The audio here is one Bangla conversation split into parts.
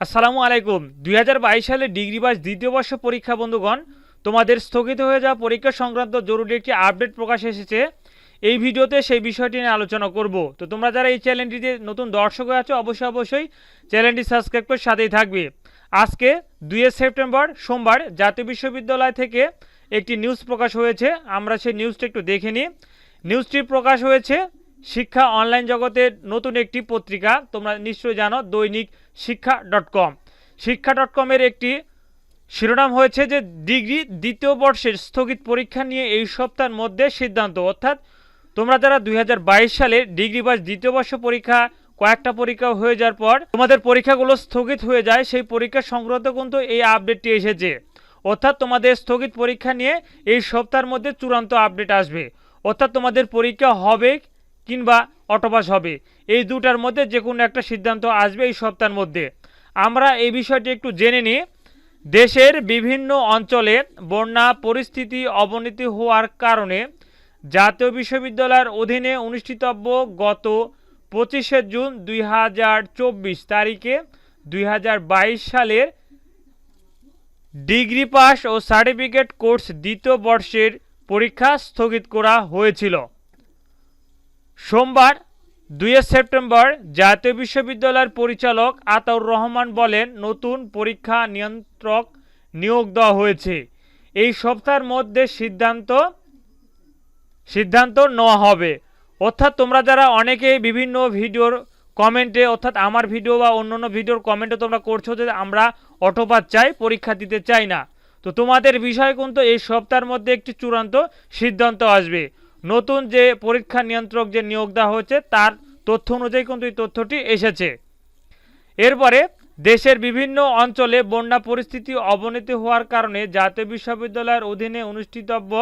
আসসালামু আলাইকুম। দুই হাজার বাইশ সালে ডিগ্রি পাস দ্বিতীয় বর্ষ পরীক্ষা, বন্ধুগণ, তোমাদের স্থগিত হয়ে যাওয়া পরীক্ষা সংক্রান্ত জরুরি একটি আপডেট প্রকাশ এসেছে। এই ভিডিওতে সেই বিষয়টি নিয়ে আলোচনা করব। তো তোমরা যারা এই চ্যানেলটিতে নতুন দর্শক হয়ে আছো, অবশ্যই অবশ্যই চ্যানেলটি সাবস্ক্রাইব করে সাথেই থাকবে। আজকে দুই সেপ্টেম্বর, সোমবার, জাতীয় বিশ্ববিদ্যালয় থেকে একটি নিউজ প্রকাশ হয়েছে। আমরা সেই নিউজটি একটু দেখে নিই। নিউজটি প্রকাশ হয়েছে শিক্ষা অনলাইন জগতের নতুন একটি পত্রিকা, তোমরা নিশ্চয়ই জানো, দৈনিক শিক্ষা ডট কম। শিক্ষা ডট কমের একটি শিরোনাম হয়েছে যে, ডিগ্রি দ্বিতীয় বর্ষের স্থগিত পরীক্ষা নিয়ে এই সপ্তাহের মধ্যে সিদ্ধান্ত। অর্থাৎ তোমরা যারা দুই হাজার বাইশ সালে ডিগ্রি পাস দ্বিতীয় বর্ষ পরীক্ষা, কয়েকটা পরীক্ষা হয়ে যাওয়ার পর তোমাদের পরীক্ষাগুলো স্থগিত হয়ে যায়, সেই পরীক্ষা সংক্রান্ত কিন্তু এই আপডেটটি এসেছে। অর্থাৎ তোমাদের স্থগিত পরীক্ষা নিয়ে এই সপ্তাহের মধ্যে চূড়ান্ত আপডেট আসবে। অর্থাৎ তোমাদের পরীক্ষা হবে কিংবা অটোপাস হবে। এই দুটার মধ্যে যে কোনো একটা সিদ্ধান্ত আসবে এই সপ্তাহের মধ্যে। আমরা এই বিষয়টি একটু জেনে নিই। দেশের বিভিন্ন অঞ্চলে বন্যা পরিস্থিতি অবনতি হওয়ার কারণে জাতীয় বিশ্ববিদ্যালয়ের অধীনে অনুষ্ঠিতব্য গত পঁচিশে জুন দুই হাজার চব্বিশ তারিখে দুই হাজার বাইশ সালের ডিগ্রি পাস ও সার্টিফিকেট কোর্স দ্বিতীয় বর্ষের পরীক্ষা স্থগিত করা হয়েছিল। সোমবার দুই সেপ্টেম্বর, জাতীয় বিশ্ববিদ্যালয়ের পরিচালক আতাউর রহমান বলেন, নতুন পরীক্ষা নিয়ন্ত্রক নিয়োগ দেওয়া হয়েছে। এই সপ্তাহের মধ্যে সিদ্ধান্ত সিদ্ধান্ত নেওয়া হবে। অর্থাৎ তোমরা যারা অনেকে বিভিন্ন ভিডিওর কমেন্টে, অর্থাৎ আমার ভিডিও বা অন্যান্য ভিডিওর কমেন্টে তোমরা করছ যে আমরা অটোপাত চাই, পরীক্ষা দিতে চাই না। তো তোমাদের বিষয় কিন্তু এই সপ্তাহের মধ্যে একটি চূড়ান্ত সিদ্ধান্ত আসবে। নতুন যে পরীক্ষা নিয়ন্ত্রক যে নিয়োগ দেওয়া হয়েছে, তার তথ্য অনুযায়ী কিন্তু এই তথ্যটি এসেছে। এরপরে দেশের বিভিন্ন অঞ্চলে বন্যা পরিস্থিতি অবনতি হওয়ার কারণে জাতীয় বিশ্ববিদ্যালয়ের অধীনে অনুষ্ঠিতব্য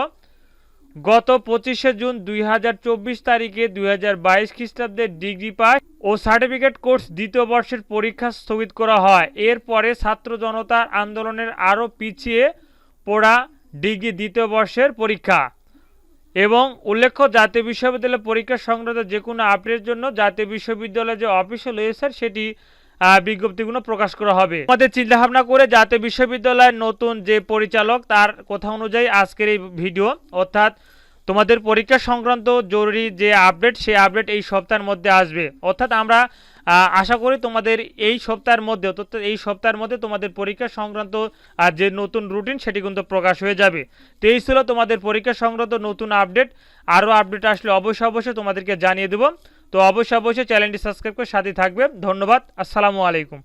গত পঁচিশে জুন দুই হাজার চব্বিশ তারিখে দুই হাজার বাইশ খ্রিস্টাব্দের ডিগ্রি পাস ও সার্টিফিকেট কোর্স দ্বিতীয় বর্ষের পরীক্ষা স্থগিত করা হয়। এরপরে ছাত্র জনতার আন্দোলনের আরও পিছিয়ে পড়া ডিগ্রি দ্বিতীয় বর্ষের পরীক্ষা। এবং উল্লেখ্য, জাতীয় বিশ্ববিদ্যালয় পরীক্ষা সংক্রান্ত যে কোনো আপডেটের জন্য জাতীয় বিশ্ববিদ্যালয়ের যে অফিসিয়াল ওয়েবসাইট সেটি বিজ্ঞপ্তিগুলো প্রকাশ করা হবে। আমাদের চিন্তা ভাবনা করে জাতীয় বিশ্ববিদ্যালয়ের নতুন যে পরিচালক, তার কথা অনুযায়ী আজকের এই ভিডিও অর্থাৎ তোমাদের পরীক্ষা সংক্রান্ত জরুরি যে আপডেট সেই আপডেট এই সপ্তাহের মধ্যে আসবে। অর্থাৎ আমরা আশা করি তোমাদের এই সপ্তাহের মধ্যে, অর্থাৎ এই সপ্তাহের মধ্যে তোমাদের পরীক্ষা সংক্রান্ত আর যে নতুন রুটিন সেটি কিন্তু প্রকাশ হয়ে যাবে। তো এই ছিল তোমাদের পরীক্ষা সংক্রান্ত নতুন আপডেট আরও আপডেট আসলে অবশ্যই অবশ্যই তোমাদেরকে জানিয়ে দেবো। তো অবশ্যই অবশ্যই চ্যানেলটি সাবস্ক্রাইব করে সাথে থাকবে। ধন্যবাদ। আসসালামু আলাইকুম।